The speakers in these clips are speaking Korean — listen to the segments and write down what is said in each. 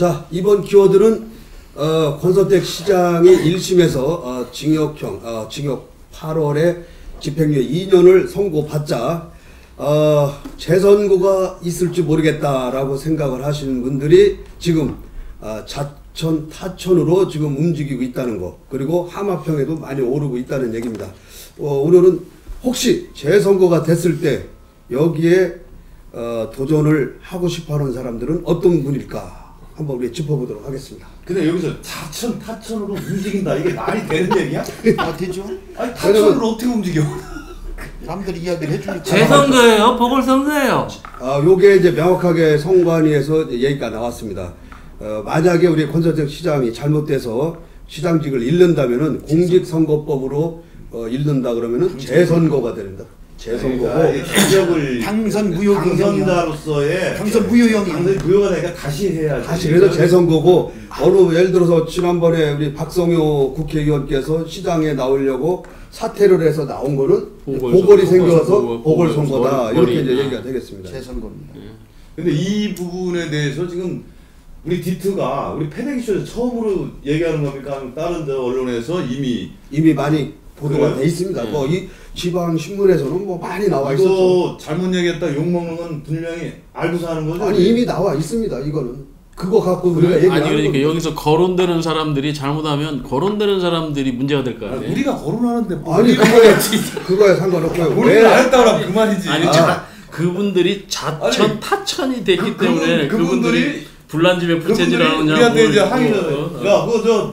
자 이번 키워드는 어, 권선택 시장이 1심에서 어, 징역형 어, 징역 8월에 집행유예 2년을 선고받자 어, 재선고가 있을지 모르겠다라고 생각을 하시는 분들이 지금 어, 자천 타천으로 지금 움직이고 있다는 거 그리고 하마평에도 많이 오르고 있다는 얘기입니다. 어, 오늘은 혹시 재선고가 됐을 때 여기에 어, 도전을 하고 싶어하는 사람들은 어떤 분일까 한번 우리 짚어보도록 하겠습니다. 근데 여기서 자천 타천으로 움직인다 이게 말이 되는 얘기야? 아 되죠. 아니 타천으로 어떻게 움직여? 남들이 이야기를 해주니까. 재선거예요? 보궐선거예요? 아, 요게 이제 명확하게 선관위에서 얘기가 나왔습니다. 어, 만약에 우리 권선택 시장이 잘못돼서 시장직을 잃는다면은 공직선거법으로 어, 잃는다 그러면은 재선거가 됩니다. 재선거고 그러니까 이 경력을 당선 무효형이야. 당선자로서의 당선 무효형이. 당선 무효가 되니까 다시 해야지. 다시 그래서 재선거고 어느 예를 들어서 지난번에 우리 박성효 국회의원께서 시장에 나오려고 사퇴를 해서 나온 거는 보궐- 보궐이 생겨서 보궐선거, 보궐선거다 보궐- 이렇게 이제 얘기가 되겠습니다. 재선거입니다. 근데 이 부분에 대해서 지금 우리 디트가 우리 패대기쇼에서 처음으로 얘기하는 겁니까? 다른 저 언론에서 이미 이미 많이 보도가 그래요? 돼 있습니다. 뭐이 지방 신문에서는 뭐 많이 나와 있었죠. 이거 잘못 얘기했다 욕 먹는 건 분명히 알고서 하는 거죠? 아니 이미 나와 있습니다. 이거는 그거 갖고 우리가 아니 얘기하는 그러니까 겁니다. 여기서 거론되는 사람들이 잘못하면 거론되는 사람들이 문제가 될 거 아니, 아니에요? 우리가 거론하는데 뭐 아니 그거에 그거에 상관없고요. 우리가 안 했다 그러면 그만이지. 아니 아. 자, 그분들이 자천 아니, 타천이 됐기 그- 때문에 그분- 그분들이 그분들이 불난 집에 그분들이 부채질 하느냐 우리한테 뭘- 이제 항의를 어, 어. 야 그거 저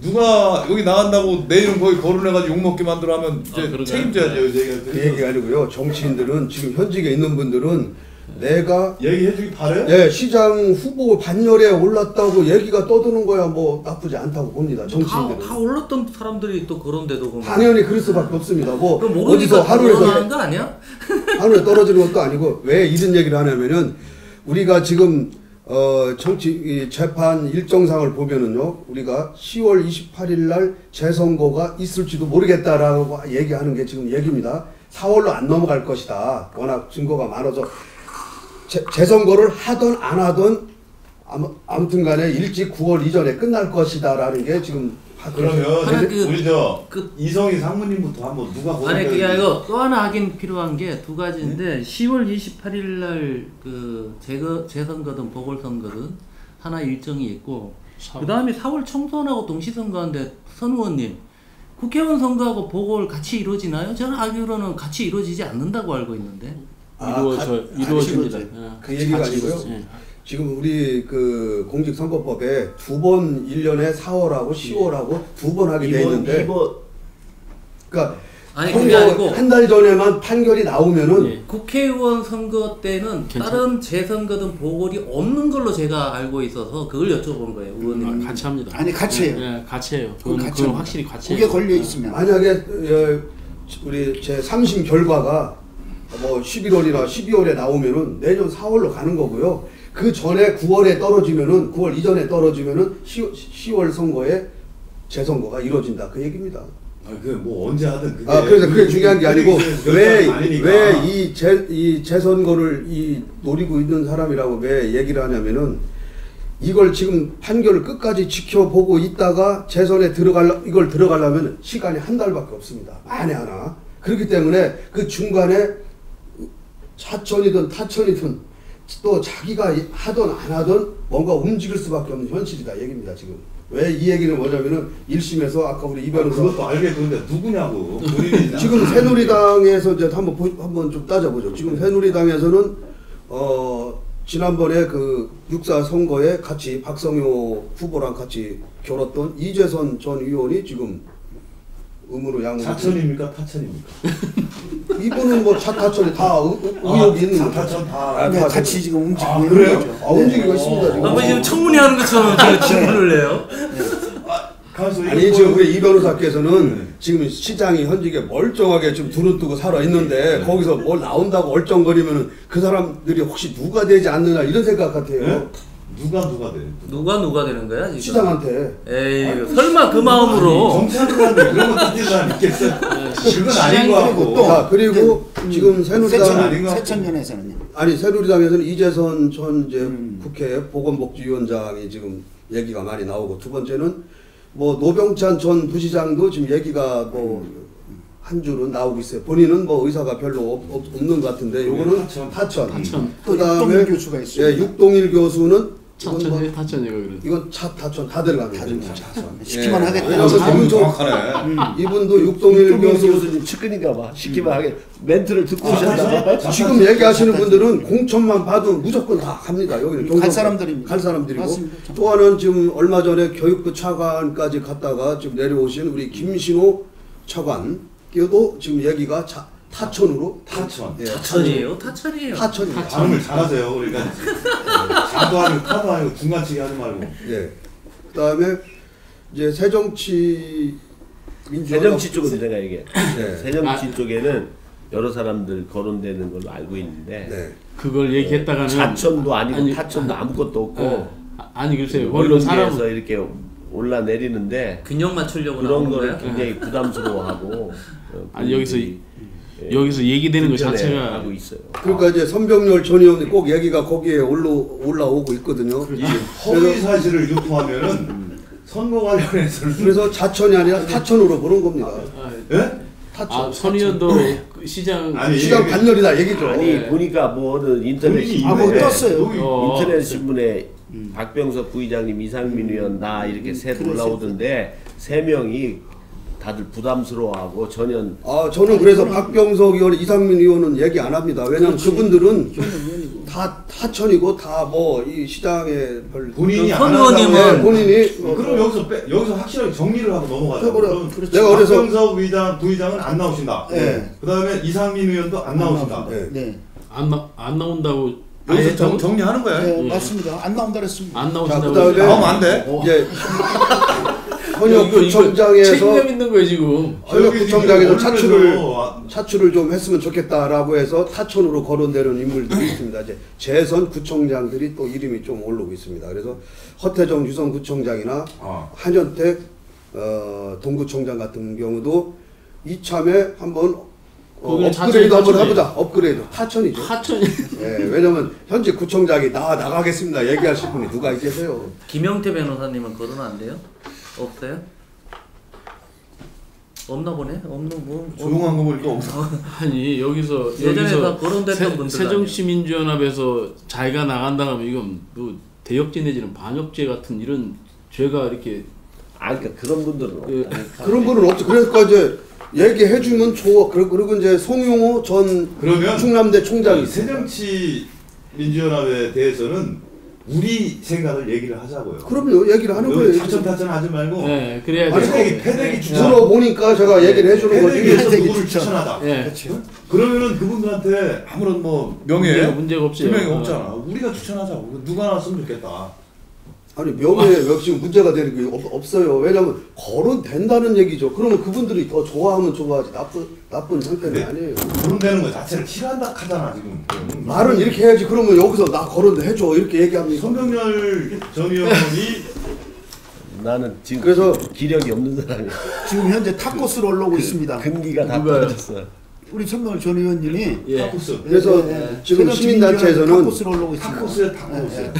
누가 여기 나간다고 내 이름 거기 거론해가지고 욕먹게 만들어 하면 이제 아. 책임져야죠 얘기할 그때 얘기가 아니고요. 정치인들은 지금 현직에 있는 분들은 내가 얘기해주기 바래요? 예, 시장 후보 반열에 올랐다고 얘기가 떠드는 거야 뭐 나쁘지 않다고 봅니다. 다, 정치인들은. 다 올랐던 사람들이 또 그런데도 그러면 당연히 그럴 수밖에 없습니다. 뭐 어디서 하루에서 그러는 거 아니야? 하늘에 떨어지는 것도 아니고 왜 이런 얘기를 하냐면은 우리가 지금 어 정치 이 재판 일정상을 보면은요 우리가 10월 28일 날 재선거가 있을지도 모르겠다라고 얘기하는 게 지금 얘기입니다. 4월로 안 넘어갈 것이다. 워낙 증거가 많아서 재, 재선거를 하던 안 하던 아무, 아무튼 간에 일찍 9월 이전에 끝날 것이다라는 게 지금 그러면 아니, 그- 우리 저 그- 이성희 상무님부터 한번 누가 아니 그게. 아니고 또 하나 하긴 필요한 게 두 가지인데 10월 28일 날그 재선거든 보궐선거든 하나 일정이 있고 그 다음에 4월 총선하고 동시선거인데 선 의원님 국회의원 선거하고 보궐 같이 이루어지나요? 저는 알기로는 같이 이루어지지 않는다고 알고 있는데 아, 이루어져 가- 이루어집니다. 같이 예. 그 얘기가 아니고요. 예. 지금 우리 그 공직선거법에 두 번 1년에 4월하고 10월하고 두 번 하게 돼 있는데 이번 그러니까 아니, 그게 아니고- 한 달 전에만 판결이 나오면은 예. 국회의원 선거 때는 괜찮- 다른 재선거든 보궐이 없는 걸로 제가 알고 있어서 그걸 여쭤본 거예요 의원님. 음. 아, 같이 합니다. 아니, 같이 해요. 예, 같이 해요. 그건 그건, 같이 그건 합니다. 확실히 같이 그게 해요. 걸려 있으면. 만약에 어, 우리 제 3심 결과가 뭐 11월이나 12월에 나오면은 내년 4월로 가는 거고요. 그 전에 9월에 떨어지면은 9월 이전에 떨어지면은 10, 10 월 선거에 재선거가 이루어진다 그 얘기입니다. 아그뭐 언제 하든 그게 아 그래서 그게 중요한 게 아니고 아니니까. 왜왜이재이 재선거를 이 노리고 있는 사람이라고 왜 얘기를 하냐면은 이걸 지금 판결을 끝까지 지켜보고 있다가 재선에 들어갈 이걸 들어가려면 시간이 한 달밖에 없습니다. 만에 하나 그렇기 때문에 그 중간에 차천이든 타천이든 또 자기가 하든 안 하든 뭔가 움직일 수밖에 없는 현실이다 얘기입니다 지금. 왜 이 얘기는 뭐냐면은 1심에서 아까 우리 이 아, 변호사 그것도 알겠는데 누구냐고 지금 새누리당에서 이제 한번 보, 한번 좀 따져보죠. 지금 새누리당에서는 어 지난번에 그 육사 선거에 같이 박성효 후보랑 같이 겨뤘던 이재선 전 의원이 지금 의무로 양으로 자천입니까 타천입니까? 이분은 뭐 차타철이 다 의- 의- 의혹이 있는 거죠. 자타천 다 아, 네, 다 같이 지금 움직이고 아, 있는 그래요? 거죠. 아, 움직이고 있습니다 지금. 아, 뭐 지금 청문회 하는 것처럼 제가 질문을 해요. 아니 지금 뭐- 우리 이 변호사께서는 네. 지금 시장이 현직에 멀쩡하게 좀 두루 뜨고 살아 있는데 거기서 뭘 나온다고 얼쩡거리면은 그 사람들이 혹시 누가 되지 않느냐 이런 생각 같아요. 네? 누가 누가 돼? 누가 누가 되는 거야 지금? 시장한테 에이 설마 그 마음으로 사람이 그런 거 듣는 사람 있겠어요? 그건 아닌 것 같고. 또자 그리고 이제, 지금 새누리당. 세천년에서는요. 아니 새누리당에서는 이재선 전 이제 음. 국회 보건복지위원장이 지금 얘기가 많이 나오고 두 번째는 뭐 노병찬 전 부시장도 지금 얘기가 뭐 한 줄은 나오고 있어요. 본인은 뭐 의사가 별로 없, 없, 없는 것 같은데 요거는 타천. 타천. 타천. 또 그다음에 육동일 교수가 있어요. 예, 육동일 교수는 타천이 뭐 타천이가 그래. 이건 차 타천 다 들어갑니다. 시키면 예. 하겠다. 왜냐면 아, 이분 좀 정확하네. 이분도 육동일 육동일 교수 교수님 측근인가 봐. 시키면 하게 멘트를 듣고 오셨나 봐. 지금 얘기하시는 분들은 공천만 받으면 무조건 다 갑니다. 여기는 경선 갈 사람들입니다. 갈 사람들이고 맞습니다. 또 하나는 지금 얼마 전에 교육부 차관까지 갔다가 지금 내려오신 우리 김신호 차관께도 지금 얘기가 차, 타천으로 타천. 예, 타천이에요? 타천이에요. 타천입니다. 발음을 잘하세요. 그러니까 자도 아니고 타도 아니고 중간치기 하지 말고. 예. 그다음에 이제 새정치 민주화 새정치 쪽은 내가 얘기해. 네. 새정치 쪽에는 여러 사람들 거론되는 걸로 알고 있는데 네. 그걸 얘기했다가는 자천도 아니고 아니, 타천도 아무것도 없고 예. 아, 아니 글쎄요. 원래 사람 언론계에서 이렇게 올라내리는데 균형 맞추려고 그런 거를. 굉장히 부담스러워하고 어, 아니, 여기서 이- 예, 여기서 얘기되는 것 자체가 하고 있어요. 그러니까 이제 선병렬 전 의원이 꼭 얘기가 거기에 올라 올라오고 있거든요. 이 허위 사실을 유통하면은 선거 관련해서는 그래서 자천이 아니라 타천으로 보는 겁니다. 예? 타천. 아, 선 의원도 그 시장 아니 시장 이게- 반열이다 얘기죠. 아니 네. 보니까 뭐 어느 인터넷 아, 뭐 신문에 떴어요. 여기 어. 인터넷 신문에 박병석 부의장님, 이상민 의원 나 이렇게 셋 올라오던데 세 명이 다들 부담스러워하고 전혀 아 저는 그래서 박병석 의원, 이상민 의원은 얘기 안 합니다. 왜냐하면 그분들은 다 타천이고 다 뭐 이 시장에 별 본인이 선안 한다고 네, 본인이 어, 그럼 여기서 빼, 여기서 확실하게 정리를 하고 넘어가자. 해버려. 그럼 그렇죠. 내가 그래서- 박병석 의장 부의장은 안 나오신다. 네. 그다음에 이상민 의원도 안 나오신다. 네. 네. 안, 나, 안 나온다고 여기서 아예 정, 정리하는 거야. 네, 예. 맞습니다. 안 나온다 그랬습니다. 안 자, 나오신다고 그다음에 나오면 안 돼. 이제 이거- 현역 이거 구청장에서 책임감 있는 거예요 지금. 아, 현역 여기 지금 구청장에서 언론에서 차출을 아, 차출을 좀 했으면 좋겠다라고 해서 타천으로 거론되는 인물들이 있습니다. 이제 재선 구청장들이 또 이름이 좀 오르고 있습니다. 그래서 허태정 유성 구청장이나 아. 한현택 어, 동구청장 같은 경우도 이참에 한번 어, 업그레이드 한번 타천이에요. 해보자. 업그레이드 타천이죠. 하천이 예, 왜냐면 현재 구청장이 나 나가겠습니다. 얘기하실 분이 누가 있겠어요? 김영태 변호사님은 거론 안 돼요? 없어요? 없나 보네. 없는 뭐 조용한 거 보니까 없어. 아니 여기서 예전에 여기서 다 거론됐던 새정치민주연합에서 자기가 나간다 하면 이건 뭐 대역죄 내지는 반역죄 같은 이런 죄가 이렇게 아 그러니까 그런 분들은 예. 그런 분은 없죠. 그러니까 이제 얘기해 주면 좋아. 그리고 그리고 이제 송용호 전 그러면 충남대 총장이. 새정치 민주연합에 대해서는 우리 생각을 얘기를 하자고요. 그럼요. 얘기를 하는 거예요. 타천 타천 하지 말고 네 그래야 아니, 돼. 패대기 패대기 추천. 물어보니까 제가 얘기를 해주는 거지. 패대기에서 패대기 누구를 추천. 추천하다. 예. 그렇죠. 그러면은 그분들한테 아무런 뭐 명예 문제가, 문제가 없지. 분명히 어. 없잖아. 우리가 추천하자. 누가 나왔으면 좋겠다. 아니 명예에 역시 문제가 되는 게 없, 없어요. 왜냐하면 거론된다는 얘기죠. 그러면 그분들이 더 좋아하면 좋아하지 나쁜 나쁜 상태는 네. 아니에요. 거론되는 거 자체를 싫어한다 하잖아 지금. 말은 이렇게 해야지. 그러면 여기서 나 거론 해줘 이렇게 얘기합니다. 손병렬 전 의원이 나는 지금 그래서- 기력이 없는 사람이야. 지금 현재 탑코스로 올라오고 있습니다. 근기가 다? 떨어졌어. 우리 선동을 전 의원님이 예. 타코스. 그래서 네, 지금 시민단체에서는 탑코스로 올라오고 있습니다. 타코스에 타코스.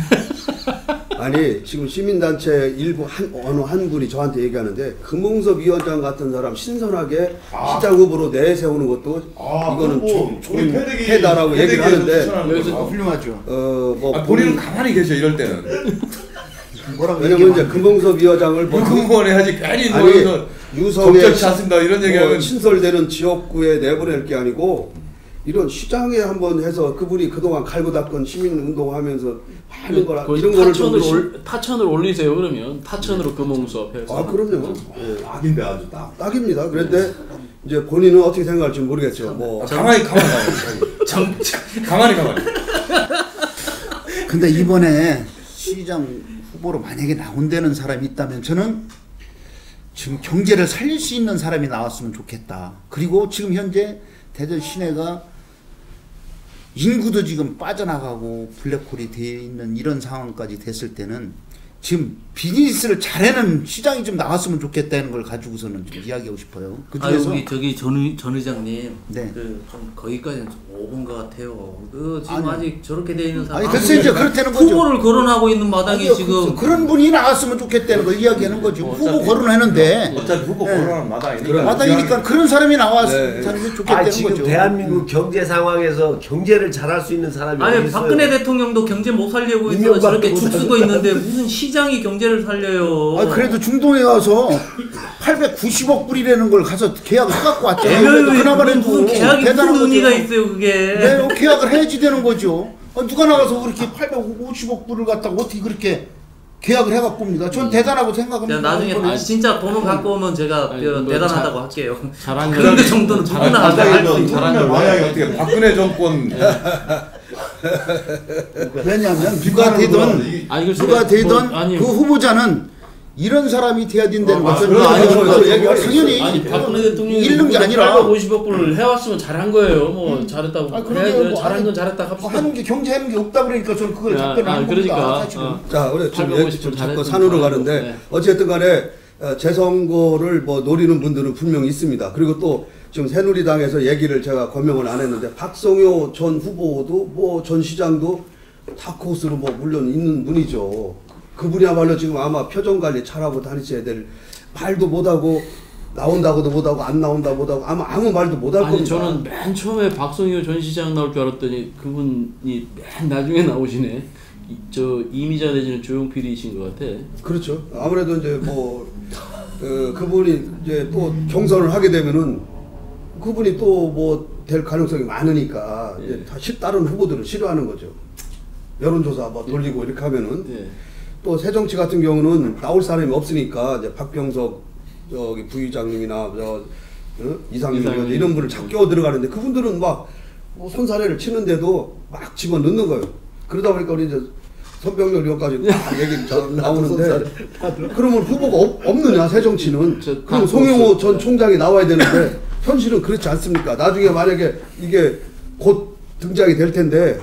아니 지금 시민단체 일부 한 어느 한 분이 저한테 얘기하는데 금홍섭 위원장 같은 사람 신선하게 아. 시장 후보로 내세우는 것도 아, 이거는 그거 좀, 좀 우리 패대기- 해다라고 얘기를 하는데. 아, 훌륭하죠. 어뭐 아, 본인은 가만히 계셔 이럴 때는. 뭐라고 왜냐면 이제 금홍섭 위원장을 뭐 공무원 해야지 괜히 아니 모여서 유성의 적절치 않습니다 이런 뭐 얘기하면 신설되는 지역구에 내보낼 게 아니고 이런 시장에 한번 해서 그분이 그동안 갈고 닦은 시민 운동하면서 하는 거라 그 이런 거를 좀 타천을 시- 올 타천을 올리세요 그러면 타천으로 금홍수업 해서. 아 그럼요 예, 악인데 아주 딱. 딱입니다 그런데 이제 본인은 어떻게 생각할지 모르겠죠 뭐 아, 가만히 가만히 가만히. 정, 가만히 가만히. 근데 이번에 시장 후보로 만약에 나온다는 사람이 있다면 저는 지금 경제를 살릴 수 있는 사람이 나왔으면 좋겠다. 그리고 지금 현재 대전 시내가 인구도 지금 빠져나가고 블랙홀이 되어 있는 이런 상황까지 됐을 때는 지금 비즈니스를 잘하는 시장이 좀 나왔으면 좋겠다는 걸 가지고서는 좀 이야기하고 싶어요. 그 중에서 우리 저기 전, 의- 전 의장님 네. 그좀 거기까지는 좀 오본 것 같아요. 그 지금 아니. 아직 저렇게 돼 있는 사람 아니 글쎄 이제 그렇다는 거죠. 후보를 거론하고 있는 마당에 아니요, 지금 그, 런 분이 나왔으면 좋겠다는 걸 이야기하는 거죠. 뭐 후보 거론하는데 어차피 후보 네. 거론하는 마당이니까. 마당이니까 그런 사람이 나왔으면 네. 좋겠다는 아 지금 거죠. 대한민국 경제 상황에서 경제를 잘할 수 있는 사람이 어디 아니 있어요? 박근혜 대통령도 경제 못 살리고 있어 이명박 저렇게 못 죽쓰고 있는데 무슨 시장이 경제 를 살려요. 아 그래도 중동에 가서 890억 불이라는 걸 가서 계약을 해갖고 왔잖아요. 에이, 그래도 그나마 무슨 해도 무슨 계약이 대단한 무슨 의미가 거죠. 있어요 그게. 네, 계약을 해야지 되는 거죠. 어, 누가 나가서 그렇게 850억 불을 갖다가 어떻게 그렇게 계약을 해갖고 옵니까? 전 대단하고 생각합니다. 나중에. 다시 진짜 돈을 갖고 오면 제가 아니, 저뭐 대단하다고 자- 할게요. 잘한 그런 정도는 누구나 거- 다할수너 있는. 잘한. 만약에 어떻게 박근혜 정권 왜냐하면 누가 비판을 되든. 아니 누가 되든 뭐, 아니 그 후보자는 이런 사람이 돼야 된다는 어, 아, 얘기할 수 당연히 아니 박근혜 대통령이 잃는 게 아니라 850억 불을 해왔으면 잘한 거예요. 뭐 잘했다고 아. 해야죠. 뭐 잘한 건 잘했다 합시다. 하는 게 경제하는 게 없다 그러니까 저는 그걸 야, 답변을 아, 하는 겁니다. 그러니까, 사실은. 어. 자, 우리 지금 850 얘기 좀 자꾸 산으로 가는데 네. 어쨌든 간에 어, 재선거를 뭐 노리는 분들은 분명히 있습니다. 그리고 또 지금 새누리당에서 얘기를 제가 거명을 안 했는데 박성효 전 후보도 뭐 전 시장도 다크호스로 뭐 물론 있는 분이죠. 그분이야말로 지금 아마 표정 관리 잘하고 다니셔야 될 말도 못하고 나온다고도 못하고 안 나온다 못하고 아마 아무 말도 못할 겁니다. 저는 맨 처음에 박성효 전 시장 나올 줄 알았더니 그분이 맨 나중에 나오시네. 이- 저 이미자 내지는 조용필이신 것 같아. 그렇죠. 아무래도 이제 뭐 그, 그분이 이제 또 경선을 하게 되면은 그분이 또 뭐 될 가능성이 많으니까 이제 다 시- 다른 후보들은 싫어하는 거죠. 여론조사 뭐 돌리고 이렇게 하면은 예. 또 새정치 같은 경우는 나올 사람이 없으니까 이제 박병석 저기 부의장님이나 저 어? 이상민 이런 분을 끼워 들어가는데 그분들은 막 뭐 손사래를 치는데도 막 집어 넣는 거예요. 그러다 보니까 우리 이제 선병렬 의원까지 다 얘기 다 나오는데 그러면 후보가 없, 없느냐 새정치는 저 그럼 다 송영호. 전 총장이 나와야 되는데 현실은 그렇지 않습니까? 나중에 만약에 이게 곧 등장이 될 텐데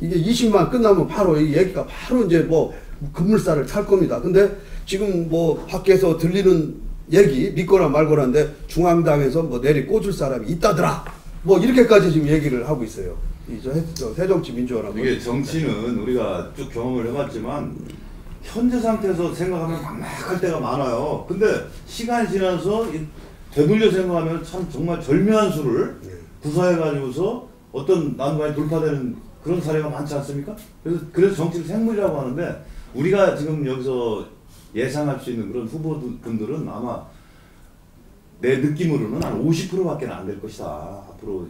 이게 20만 끝나면 바로 이 얘기가 바로 이제 뭐 급물살을 탈 겁니다. 근데 지금 뭐 밖에서 들리는 얘기 믿거나 말거나인데 중앙당에서 뭐 내리 꽂을 사람이 있다더라. 뭐 이렇게까지 지금 얘기를 하고 있어요. 이저 새정치 민주연합. 이게 정치는 우리가 쭉 경험을 해봤지만 현재 상태에서 생각하면 막막할 때가 많아요. 근데 시간이 지나서 이- 되돌려 생각하면 참 정말 절묘한 수를 구사해가지고서 어떤 난관이 돌파되는 그런 사례가 많지 않습니까? 그래서 그래서 정치를 생물이라고 하는데 우리가 지금 여기서 예상할 수 있는 그런 후보분들은 아마 내 느낌으로는 한 50%밖에 안 될 것이다. 앞으로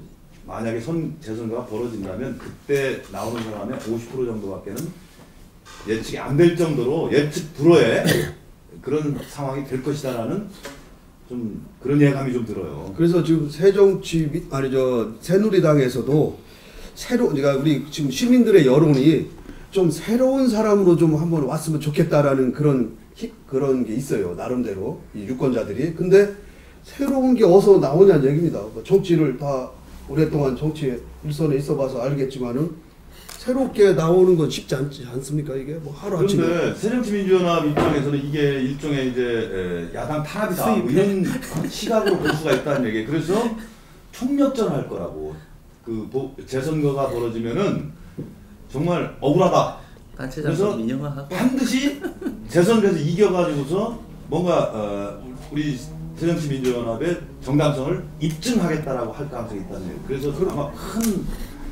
만약에 선 재선거가 벌어진다면 그때 나오는 사람의 50% 정도밖에는 예측이 안 될 정도로 예측 불허의 그런 상황이 될 것이다라는 좀 그런 예감이 좀 들어요. 그래서 지금 새정치 미- 아니 저 새누리당에서도 새로 그러니까 우리 지금 시민들의 여론이 좀 새로운 사람으로 좀 한번 왔으면 좋겠다라는 그런 히- 그런 게 있어요 나름대로 이 유권자들이 근데 새로운 게 어디서 나오냐는 얘기입니다 뭐 정치를 다 오랫동안 정치 일선에 있어봐서 알겠지만은 새롭게 나오는 건 쉽지 않지 않습니까 이게 뭐 하루 아침에 그런데 새정치민주연합 입장에서는 이게 일종의 이제 에, 야당 탄압이다 뭐 이런 시각으로 볼 수가 있다는 얘기. 그래서 총력전 할 거라고 그 보- 재선거가 벌어지면은 정말 억울하다. 그래서 민영화하고 반드시 재선에서 이겨가지고서 뭔가 어, 우리 새정치민주연합의 정당성을 입증하겠다라고 할 가능성이 있다는 얘기. 그래서 아마 큰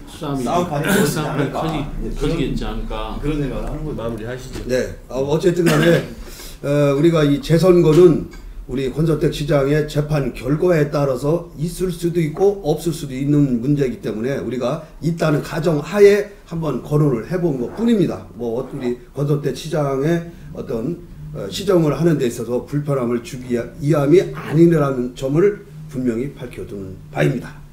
싸움이 싸움판이 않을까. 커지, 이제 커지겠지 않을까. 그런 생각을 하는 거죠. 마무리하시죠. 네, 어, 어쨌든 간에 어, 우리가 이 재선거는 우리 권선택 시장의 재판 결과에 따라서 있을 수도 있고 없을 수도 있는 문제이기 때문에 우리가 있다는 가정 하에 한번 거론을 해본 것 뿐입니다. 뭐 우리 권선택 시장의 어떤 어, 시정을 하는 데 있어서 불편함을 주기 위함이 아니라는 점을 분명히 밝혀두는 바입니다.